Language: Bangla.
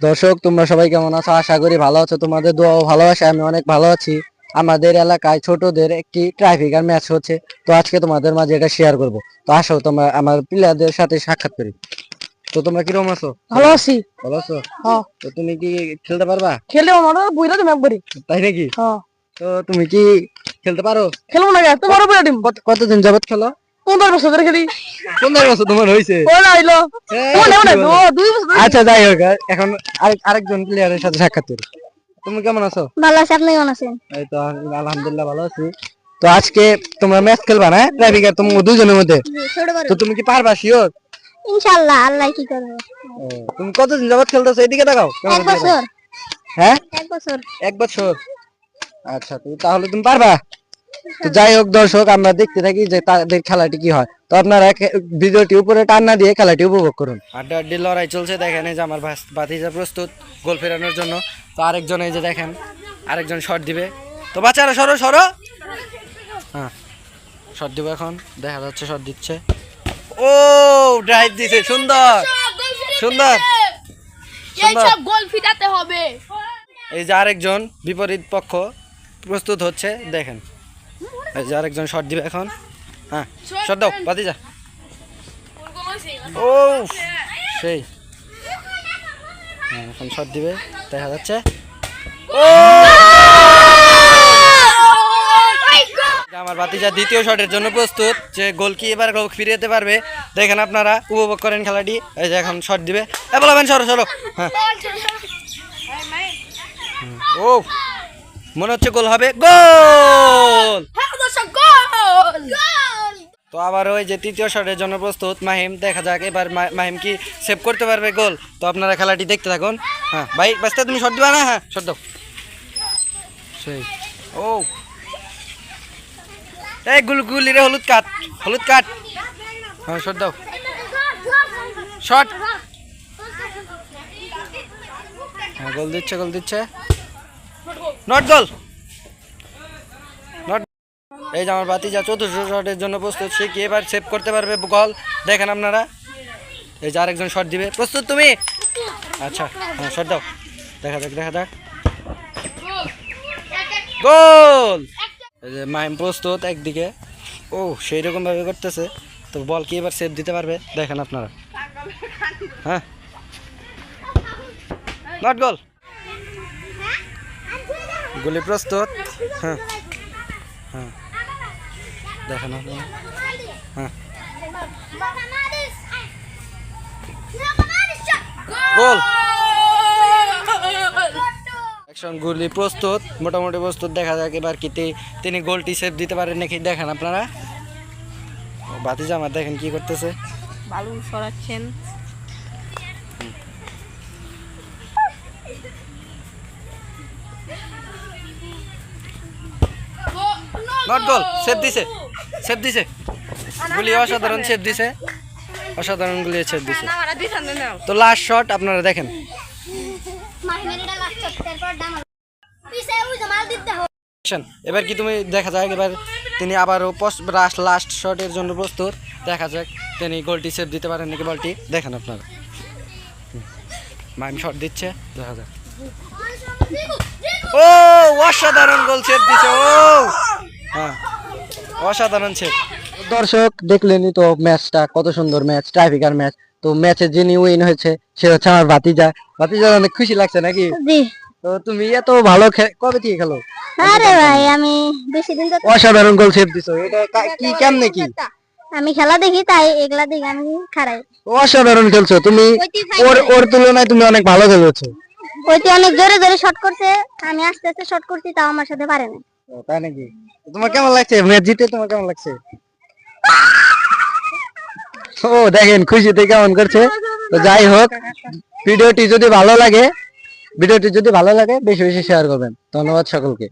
দর্শক তোমরা সবাই কেমন আছো? আশা করি ভালো আছো। তোমাদের দোয়া ও ভালোবাসা আমি অনেক ভালো আছি। আমাদের এলাকায় ছোটদের একটি ট্রাইফিকার ম্যাচ হচ্ছে। তো আজকে তোমাদের মাঝে এটা শেয়ার করব। তো আসো তোমরা আমার প্লেয়ারদের সাথে সাক্ষাৎ করি। তো তোমরা কীরকম আছো? ভালো আছি। ভালো আছো? হ্যাঁ। তো তুমি কি খেলতে পারবা? খেলে আমার বুঝলে তুমি একবারই। তাই নাকি? হ্যাঁ। তো তুমি কি খেলতে পারো? খেলব না তো বড় বড় টিম কতদিন যাবত খেলো? পনেরো বছর ধরে খেলি। পনেরো বছর তোমার হয়েছে আইলো দুই আচ্ছা যাই হোক এখন আরেক আরেকজন প্লেয়ারের সাথে সাক্ষাৎ করি। তুমি কেমন আছো? ভালো আছে আপনি কেমন আছেন? এই তো আলহামদুলিল্লাহ ভালো আছি। তো আজকে তোমরা ম্যাচ খেলবা না ট্রাইফিকার তোমার দুজনের মধ্যে? তো তুমি কি পারবা শিওর ইনশাআল্লাহ আল্লাহ কি করবে। তুমি কতদিন যাবত খেলতেছো? এদিকে দেখাও এক বছর। হ্যাঁ? এক বছর। এক বছর। আচ্ছা তুমি তাহলে তুমি পারবা? তো যাই হোক দর্শক আমরা দেখতে থাকি যে তাদের খেলাটি কি হয়। তো আপনারা এক- ভিডিওটি উপরে টান না দিয়ে খেলাটি উপভোগ করুন। আড্ডা আড্ডি লড়াই চলছে দেখেন এই যে আমার ভাতিজা প্রস্তুত গোল ফেরানোর জন্য। তো আরেকজন এই যে দেখেন আরেকজন শট দিবে। তো বাচ্চারা সরো সরো। হ্যাঁ শট দিব এখন দেখা যাচ্ছে শট দিচ্ছে। ও ড্রাইভ দিছে সুন্দর। সুন্দর। গোল ফিটাতে হবে। এই যে আরেকজন বিপরীত পক্ষ প্রস্তুত হচ্ছে দেখেন। এই যে আরেকজন শট দিবে এখন। হ্যাঁ শট দাও বাতি যা। ও সেই। হ্যাঁ এখন শট দিবে দেখা যাচ্ছে। ও! আমার বাতিজা দ্বিতীয় শটের জন্য প্রস্তুত যে গোল কি এবার গোল ফিরে যেতে পারবে দেখেন আপনারা উপভোগ করেন খেলাটি। এই যে এখন শট দিবে। এ বলবেন সরো সরো। হ্যাঁ। ও! মনে হচ্ছে গোল হবে। গোল তো আবার ওই যে তৃতীয় শটের জন্য প্রস্তুত মাহিম। দেখা যাক, এবার মাহিম কি সেভ করতে পারবে গোল? তো আপনারা খেলাটি দেখতে থাকুন। হ্যাঁ ভাই বাস্তা তুমি শট দিবা না? হ্যাঁ শট দাও। সেই। ও। এই গুল গুলি রে হলুদ কাট হলুদ কাট। হ্যাঁ শট দাও। শট হ্যাঁ গোল দিচ্ছে গোল দিচ্ছে। নট গোল এই যে আমার বাতি যা চতুর্থ শটের জন্য প্রস্তুত সে কি এবার সেভ করতে পারবে গোল দেখেন আপনারা। এই যে আরেকজন শট দিবে। প্রস্তুত তুমি? আচ্ছা হ্যাঁ শট দাও। দেখা যাক দেখা যাক। গোল! এই যে মাইম প্রস্তুত একদিকে। ও সেই রকমভাবে করতেছে। তো বল কি এবার সেভ দিতে পারবে? দেখেন আপনারা। হ্যাঁ। নট গোল গুলি প্রস্তুত। হ্যাঁ। হ্যাঁ। দেখেন আপনারা হ্যাঁ। গোল অ্যাকশন গুলি প্রস্তুত মোটামুটি প্রস্তুত দেখা যাক এবার কি তিনি গোলটি সেভ দিতে পারেন নাকি দেখেন আপনারা। বাতি জামার দেখেন কি করতেছে। বালু সরাচ্ছেন। নট গোল সেভ দিছে। সেভ দিছে। গুলি অসাধারণ সেভ দিছে। অসাধারণ গুলি সেভ দিছে। তো লাস্ট শট আপনারা দেখেন। এবার কি তুমি দেখা যাক, এবার তিনি আবারও লাস্ট লাস্ট শটের জন্য প্রস্তুত। দেখা যাক তিনি গোলটি সেভ দিতে পারেন নাকি বলটি দেখেন আপনারা। মাইম শট দিচ্ছে। দেখা যাক। ও, অসাধারণ গোল সেভ দিছে। ও! হ্যাঁ। অসাধারণ সেভ দর্শক দেখলেনই তো ম্যাচটা কত সুন্দর ম্যাচ ট্রাইফিকার ম্যাচ। তো ম্যাচে যিনি উইন হয়েছে সে হচ্ছে আমার ভাতিজা। ভাতিজা অনেক খুশি লাগছে নাকি? জি। তো তুমি এত ভালো কবে থেকে খেলো? আরে ভাই আমি বেশি দিন তো অসাধারণ গোল সেভ দিছো। এটা কি কেমনে কি? আমি খেলা দেখি তাই এগুলা দেখি আমি খারাই। অসাধারণ খেলছো। তুমি ওর ওর তুলনায় তুমি অনেক ভালো খেলেছো। ওইটি অনেক জোরে জোরে শট করছে আমি আস্তে আস্তে শট করছি তাও আমার সাথে পারে না ও, তাই নাকি? তোমার কেমন লাগছে? ম্যাচ জিতে তোমার কেমন লাগছে? ও দেখেন খুশিতে কেমন করছে। তো যাই হোক ভিডিওটি যদি ভালো লাগে ভিডিওটি যদি ভালো লাগে বেশি বেশি শেয়ার করবেন। ধন্যবাদ সকলকে।